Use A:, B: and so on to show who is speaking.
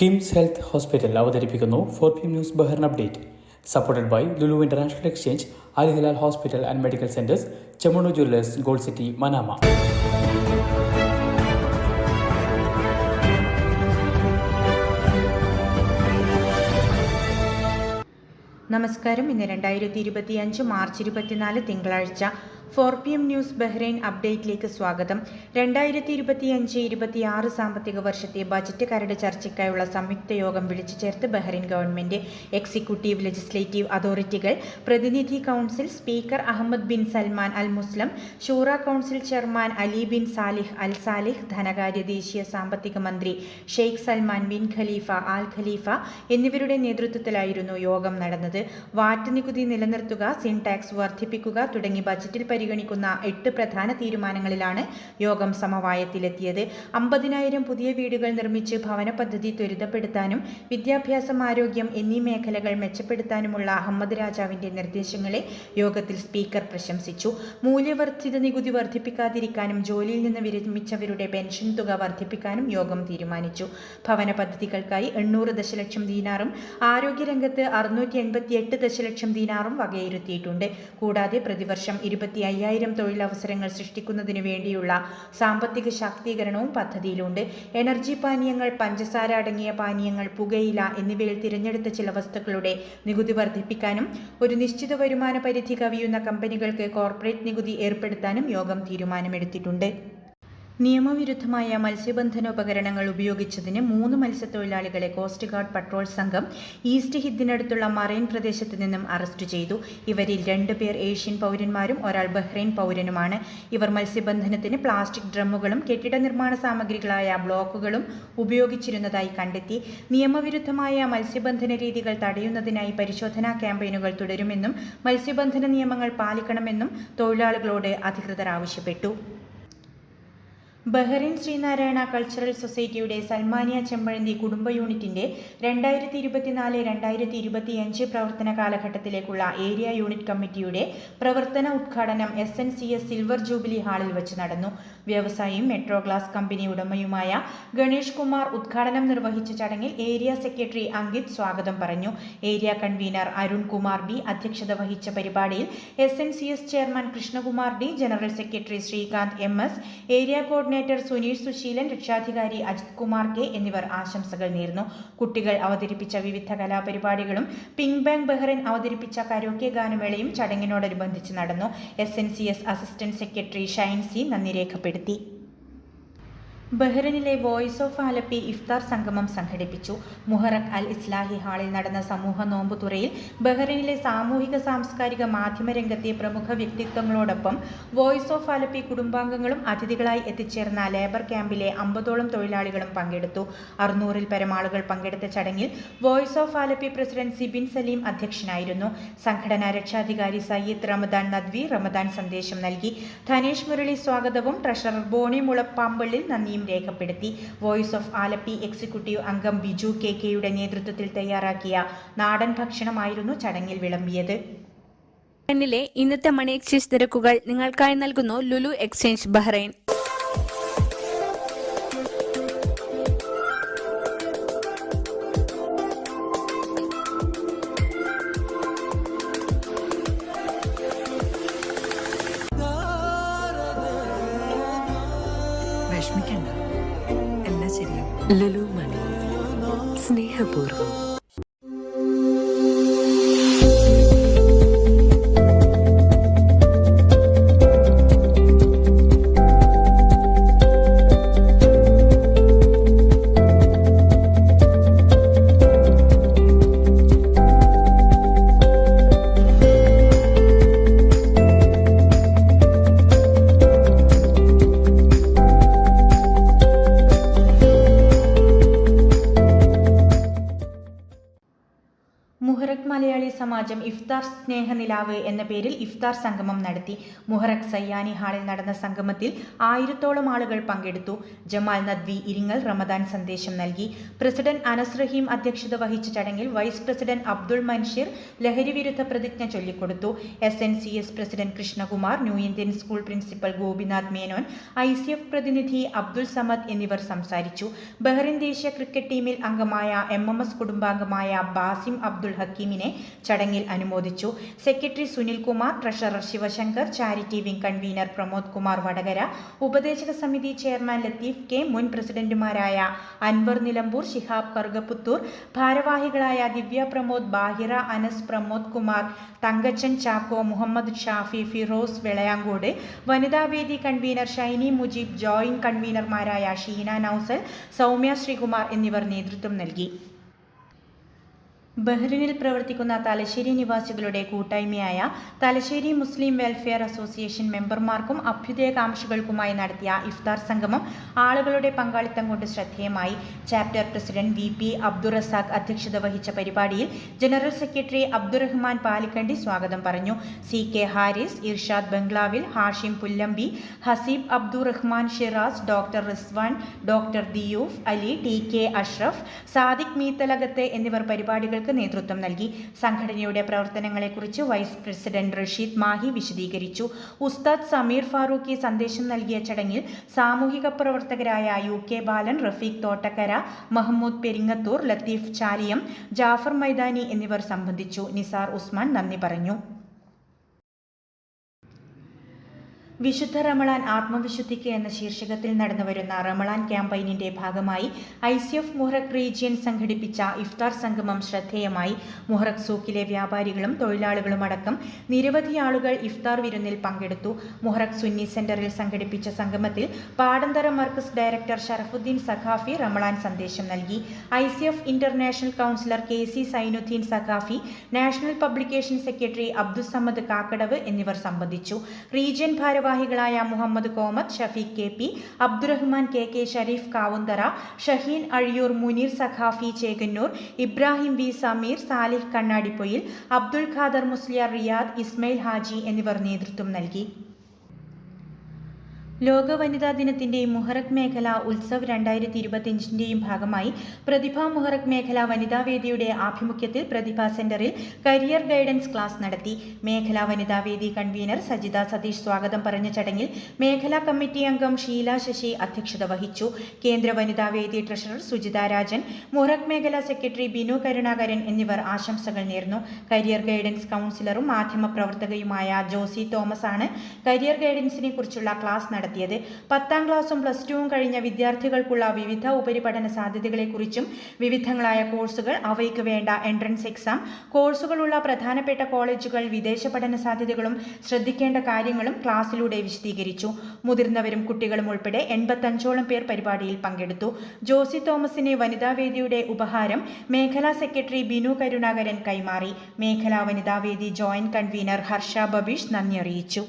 A: KIMS health hospital അവതരിപ്പിക്കുന്നു four P news Bahrain update. Supported by Lulu international exchange Al Hilal hospital and medical centres Chemmanur jewellers gold city Manama.
B: നമസ്കാരം. ഇന്ന് രണ്ടായിരത്തി ഇരുപത്തി അഞ്ച് March ഇരുപത്തിനാല് തിങ്കളാഴ്ച four P M news Bahrain അപ്ഡേറ്റിലേക്ക് സ്വാഗതം. രണ്ടായിരത്തി ഇരുപത്തി അഞ്ച് ഇരുപത്തിയാറ് സാമ്പത്തിക വർഷത്തെ ബജറ്റ് കരട് ചർച്ചയ്ക്കായുള്ള സംയുക്ത യോഗം വിളിച്ചു ചേർത്ത് ബഹ്റൈൻ ഗവൺമെന്റ് എക്സിക്യൂട്ടീവ് ലെജിസ്ലേറ്റീവ് അതോറിറ്റികൾ പ്രതിനിധി council speaker Ahmed bin Salman Al Musallam Shura council chairman Ali bin Saleh Al Saleh ധനകാര്യ ദേശീയ സാമ്പത്തിക മന്ത്രി Sheikh Salman bin Khalifa Al Khalifa എന്നിവരുടെ നേതൃത്വത്തിലായിരുന്നു യോഗം നടന്നത്. വാറ്റ് നികുതി നിലനിർത്തുക സിൻടാക്സ് വർദ്ധിപ്പിക്കുക തുടങ്ങി ബജറ്റിൽ പരിഗണിക്കുന്ന എട്ട് പ്രധാന തീരുമാനങ്ങളിലാണ് യോഗം സമവായത്തിലെത്തിയത്. അമ്പതിനായിരം പുതിയ വീടുകൾ നിർമ്മിച്ച് ഭവന പദ്ധതി ത്വരിതപ്പെടുത്താനും വിദ്യാഭ്യാസം ആരോഗ്യം എന്നീ മേഖലകൾ മെച്ചപ്പെടുത്താനുമുള്ള അഹമ്മദ് രാജാവിന്റെ നിർദ്ദേശങ്ങളെ യോഗത്തിൽ സ്പീക്കർ പ്രശംസിച്ചു. മൂല്യവർദ്ധിത നികുതി വർദ്ധിപ്പിക്കാതിരിക്കാനും ജോലിയിൽ നിന്ന് വിരമിച്ചവരുടെ പെൻഷൻ തുക വർദ്ധിപ്പിക്കാനും യോഗം തീരുമാനിച്ചു. ഭവന പദ്ധതികൾക്കായി എണ്ണൂറ് ദശലക്ഷം ദീനാറും ആരോഗ്യരംഗത്ത് അറുന്നൂറ്റി എൺപത്തി എട്ട് ദശലക്ഷം ദീനാറും വകയിരുത്തിയിട്ടുണ്ട്. കൂടാതെ പ്രതിവർഷം ഇരുപത്തി അയ്യായിരം തൊഴിലവസരങ്ങൾ സൃഷ്ടിക്കുന്നതിന് വേണ്ടിയുള്ള സാമ്പത്തിക ശാക്തീകരണവും പദ്ധതിയിലുണ്ട്. എനർജി പാനീയങ്ങൾ പഞ്ചസാര അടങ്ങിയ പാനീയങ്ങൾ പുകയില എന്നിവയിൽ തിരഞ്ഞെടുത്ത ചില വസ്തുക്കളുടെ നികുതി വർദ്ധിപ്പിക്കാനും ഒരു നിശ്ചിത വരുമാന പരിധി കവിയുന്ന കമ്പനികൾക്ക് കോർപ്പറേറ്റ് നികുതി ഏർപ്പെടുത്താനും യോഗം തീരുമാനമെടുത്തിട്ടുണ്ട്. നിയമവിരുദ്ധമായ മത്സ്യബന്ധന ഉപകരണങ്ങൾ ഉപയോഗിച്ചതിന് മൂന്ന് മത്സ്യത്തൊഴിലാളികളെ കോസ്റ്റ് ഗാർഡ് പട്രോൾ സംഘം ഈസ്റ്റ് ഹിദ്ദിനടുത്തുള്ള മറൈൻ പ്രദേശത്ത് നിന്നും അറസ്റ്റ് ചെയ്തു. ഇവരിൽ രണ്ട് പേർ ഏഷ്യൻ പൗരന്മാരും ഒരാൾ ബഹ്റൈൻ പൗരനുമാണ്. ഇവർ മത്സ്യബന്ധനത്തിന് പ്ലാസ്റ്റിക് ഡ്രമ്മുകളും കെട്ടിട നിർമ്മാണ സാമഗ്രികളായ ബ്ലോക്കുകളും ഉപയോഗിച്ചിരുന്നതായി കണ്ടെത്തി. നിയമവിരുദ്ധമായ മത്സ്യബന്ധന രീതികൾ തടയുന്നതിനായി പരിശോധനാ ക്യാമ്പയിനുകൾ തുടരുമെന്നും മത്സ്യബന്ധന നിയമങ്ങൾ പാലിക്കണമെന്നും തൊഴിലാളികളോട് അധികൃതർ ആവശ്യപ്പെട്ടു. ബഹ്റിൻ ശ്രീനാരായണ കൾച്ചറൽ സൊസൈറ്റിയുടെ സൽമാനിയ ചെമ്പഴന്തി കുടുംബ യൂണിറ്റിന്റെ രണ്ടായിരത്തി ഇരുപത്തിനാല് രണ്ടായിരത്തി ഇരുപത്തിയഞ്ച് പ്രവർത്തന കാലഘട്ടത്തിലേക്കുള്ള ഏരിയ യൂണിറ്റ് കമ്മിറ്റിയുടെ പ്രവർത്തന ഉദ്ഘാടനം S N C S silver jubilee ഹാളിൽ വെച്ച് നടന്നു. വ്യവസായിയും മെട്രോ ഗ്ലാസ് കമ്പനി ഉടമയുമായ ഗണേഷ് കുമാർ ഉദ്ഘാടനം നിർവഹിച്ച ചടങ്ങിൽ ഏരിയ സെക്രട്ടറി അങ്കിത് സ്വാഗതം പറഞ്ഞു. Area convener Arun Kumar B അധ്യക്ഷത വഹിച്ച പരിപാടിയിൽ S N C S chairman Krishnakumar D general secretary Srikanth M S area coordinator Suneesh Susheelan രക്ഷാധികാരി അജിത് കുമാർ കെ എന്നിവർ ആശംസകൾ നേർന്നു കുട്ടികൾ അവതരിപ്പിച്ച വിവിധ കലാപരിപാടികളും പിങ് ബാങ് ബഹ്റൈൻ അവതരിപ്പിച്ച കരോക്കെ ഗാനമേളയും ചടങ്ങിനോടനുബന്ധിച്ച് നടന്നു. S N C S assistant secretary Shine C നന്ദി രേഖപ്പെടുത്തി. ബഹ്റിനിലെ വോയിസ് ഓഫ് ആലപ്പി ഇഫ്താർ സംഗമം സംഘടിപ്പിച്ചു. മുഹറക് അൽ ഇസ്ലാഹി ഹാളിൽ നടന്ന സമൂഹ നോമ്പുതുറയിൽ ബഹ്റിനിലെ സാമൂഹിക സാംസ്കാരിക മാധ്യമ രംഗത്തെ പ്രമുഖ വ്യക്തിത്വങ്ങളോടൊപ്പം വോയിസ് ഓഫ് ആലപ്പി കുടുംബാംഗങ്ങളും അതിഥികളായി എത്തിച്ചേർന്ന ലേബർ ക്യാമ്പിലെ അമ്പതോളം തൊഴിലാളികളും പങ്കെടുത്തു. അറുന്നൂറിൽ പരം ആളുകൾ പങ്കെടുത്ത ചടങ്ങിൽ voice of Alleppey president Sibin Saleem അധ്യക്ഷനായിരുന്നു. സംഘടനാ രക്ഷാധികാരി സയ്യിദ് റമദാൻ നദ്വി റമദാൻ സന്ദേശം നൽകി. ധനേഷ് മുരളി സ്വാഗതവും ട്രഷറർ ബോണി മുളപ്പാമ്പള്ളിൽ നന്ദിയും രേഖപ്പെടുത്തി വോയിസ് ഓഫ് ആലപ്പി എക്സിക്യൂട്ടീവ് അംഗം ബിജു കെ കെയുടെ നേതൃത്വത്തിൽ തയ്യാറാക്കിയ നാടൻ ഭക്ഷണമായിരുന്നു ചടങ്ങിൽ വിളമ്പിയത്.
C: ഇന്നത്തെ മണി എക്സ്ചേഞ്ച് നിരക്കുകൾ നിങ്ങൾക്കായി നൽകുന്നു ലുലു എക്സ്ചേഞ്ച് ബഹ്റൈൻ.
D: വിഷമിക്കണ്ട എല്ലാം ശരിയാവും. ലലു മണി സ്നേഹപൂർവം.
B: സമാജം ഇഫ്താർ സ്നേഹനിലാവ് എന്ന പേരിൽ ഇഫ്താർ സംഗമം നടത്തി. മുഹറക് സയ്യാനി ഹാളിൽ നടന്ന സംഗമത്തിൽ ആയിരത്തോളം ആളുകൾ പങ്കെടുത്തു. ജമാൽ നദ്വി ഇരിങ്ങൽ റമദാൻ സന്ദേശം നൽകി. പ്രസിഡന്റ് അനസ് റഹീം അധ്യക്ഷത വഹിച്ച ചടങ്ങിൽ വൈസ് പ്രസിഡന്റ് അബ്ദുൾ മൻഷീർ ലഹരി വിരുദ്ധ പ്രതിജ്ഞ ചൊല്ലിക്കൊടുത്തു. S N C S president Krishnakumar new Indian school principal Gopinath Menon I C F പ്രതിനിധി അബ്ദുൾ സമദ് എന്നിവർ സംസാരിച്ചു. ബഹ്റിൻ ദേശീയ ക്രിക്കറ്റ് ടീമിൽ അംഗമായ എം എം എസ് കുടുംബാംഗമായ ബാസിം അബ്ദുൾ ഹക്കീമിനെ ചടങ്ങിൽ അനുമോദിച്ചു. Secretary Sunil Kumar treasurer Sivasankar charity wing convener Pramod Kumar Vadakara ഉപദേശക സമിതി ചെയർമാൻ ലത്തീഫ് കെ മുൻ പ്രസിഡന്റുമാരായ അൻവർ നിലമ്പൂർ ശിഹാബ് കറുകപ്പുത്തൂർ ഭാരവാഹികളായ ദിവ്യ പ്രമോദ് ബാഹിറ അനസ് പ്രമോദ് കുമാർ തങ്കച്ചൻ ചാക്കോ മുഹമ്മദ് ഷാഫി ഫിറോസ് വെളയാങ്കോട് വനിതാവേദി കൺവീനർ ഷൈനി മുജീബ് ജോയിന്റ് കൺവീനർമാരായ ഷീന നൌസൽ സൗമ്യ ശ്രീകുമാർ എന്നിവർ നേതൃത്വം നൽകി. ബഹ്റിനിൽ പ്രവർത്തിക്കുന്ന തലശ്ശേരി നിവാസികളുടെ കൂട്ടായ്മയായ തലശ്ശേരി മുസ്ലിം വെൽഫെയർ അസോസിയേഷൻ മെമ്പർമാർക്കും അഭ്യുദയകാംക്ഷികൾക്കുമായി നടത്തിയ ഇഫ്താർ സംഗമം ആളുകളുടെ പങ്കാളിത്തം കൊണ്ട് ശ്രദ്ധേയമായി. Chapter president V P Abdurazak അധ്യക്ഷത വഹിച്ച പരിപാടിയിൽ ജനറൽ സെക്രട്ടറി അബ്ദുറഹ്മാൻ പാലിക്കണ്ടി സ്വാഗതം പറഞ്ഞു. സി കെ ഹാരിസ് ഇർഷാദ് ബംഗ്ലാവിൽ Hashim Pullambi Haseeb Abdurahman Shiraz doctor Rizwan doctor Diyoof Ali T K Ashraf Sadiq Meethalakath എന്നിവർ പരിപാടികൾക്ക് നേതൃത്വം നൽകി. സംഘടനയുടെ പ്രവർത്തനങ്ങളെക്കുറിച്ച് വൈസ് പ്രസിഡന്റ് റഷീദ് മാഹി വിശദീകരിച്ചു. ഉസ്താദ് സമീർ ഫാറൂഖി സന്ദേശം നൽകിയ ചടങ്ങിൽ സാമൂഹിക പ്രവർത്തകരായ യു കെ ബാലൻ റഫീഖ് തോട്ടക്കര മഹമ്മൂദ് പെരിങ്ങത്തൂർ ലത്തീഫ് ചാലിയം ജാഫർ മൈതാനി എന്നിവർ സംബന്ധിച്ചു. നിസാർ ഉസ്മാൻ നന്ദി പറഞ്ഞു. വിശുദ്ധ റമളാൻ ആത്മവിശുദ്ധിക്ക് എന്ന ശീർഷകത്തിൽ നടന്നു വരുന്ന റമളാൻ ക്യാമ്പയിനിന്റെ ഭാഗമായി I C F Muharraq region സംഘടിപ്പിച്ച ഇഫ്താർ സംഗമം ശ്രദ്ധേയമായി. മുഹറക് സൂക്കിലെ വ്യാപാരികളും തൊഴിലാളികളും അടക്കം നിരവധി ആളുകൾ ഇഫ്താർ വിരുന്നിൽ പങ്കെടുത്തു. മുഹറക് സുന്നി സെന്ററിൽ സംഘടിപ്പിച്ച സംഗമത്തിൽ പാടന്തര മർക്കസ് ഡയറക്ടർ ഷറഫുദ്ദീൻ സഖാഫി റമളാൻ സന്ദേശം നൽകി. I C F international councillor K C Zainuddin Saqafi national publication secretary Abdusamad Kakkadavu എന്നിവർ സംബന്ധിച്ചു. റീജിയൻ ഭാരവാഹികളായ Muhammad Komath Shafeeq K P Abdurahman K K Shareef Kavunthara Shaheen Azhiyur Muneer Saqafi Chekannur Ibrahim V Sameer Saleh Kannadipoyil Abdul Khader Musliyar Riyad Ismail Haji എന്നിവർ നേതൃത്വം നൽകി. ലോക വനിതാ ദിനത്തിന്റെയും മുഹറക് മേഖല ഉത്സവ് രണ്ടായിരത്തി ഇരുപത്തിയഞ്ചിന്റെയും ഭാഗമായി പ്രതിഭ മുഹറക് മേഖല വനിതാവേദിയുടെ ആഭിമുഖ്യത്തിൽ പ്രതിഭ സെന്ററിൽ കരിയർ ഗൈഡൻസ് ക്ലാസ് നടത്തി. മേഖലാ വനിതാവേദി കൺവീനർ സജിത സതീഷ് സ്വാഗതം പറഞ്ഞ ചടങ്ങിൽ മേഖലാ കമ്മിറ്റി അംഗം ഷീല ശശി അധ്യക്ഷത വഹിച്ചു. കേന്ദ്ര വനിതാവേദി ട്രഷറർ സുജിത രാജൻ മുഹറക് മേഖല സെക്രട്ടറി ബിനു കരുണാകരൻ എന്നിവർ ആശംസകൾ നേർന്നു. കരിയർ ഗൈഡൻസ് കൗൺസിലറും മാധ്യമപ്രവർത്തകയുമായ ജോസി തോമസ് ആണ് കരിയർ ഗൈഡൻസിനെ കുറിച്ചുള്ള ക്ലാസ് നടത്തിയത് പത്താം ക്ലാസ്സും പ്ലസ് ടുവും കഴിഞ്ഞ വിദ്യാർത്ഥികൾക്കുള്ള വിവിധ ഉപരിപഠന സാധ്യതകളെക്കുറിച്ചും വിവിധങ്ങളായ കോഴ്സുകൾ അവയ്ക്ക് വേണ്ട എൻട്രൻസ് എക്സാം കോഴ്സുകളുള്ള പ്രധാനപ്പെട്ട കോളേജുകൾ വിദേശ പഠന സാധ്യതകളും ശ്രദ്ധിക്കേണ്ട കാര്യങ്ങളും ക്ലാസ്സിലൂടെ വിശദീകരിച്ചു. മുതിർന്നവരും കുട്ടികളും ഉൾപ്പെടെ എൺപത്തഞ്ചോളം പേർ പരിപാടിയിൽ പങ്കെടുത്തു. ജോസി തോമസിനെ വനിതാവേദിയുടെ ഉപഹാരം മേഖലാ സെക്രട്ടറി ബിനു കരുണാകരൻ കൈമാറി. മേഖലാ വനിതാവേദി ജോയിന്റ് കൺവീനർ ഹർഷ ബബീഷ് നന്ദി അറിയിച്ചു.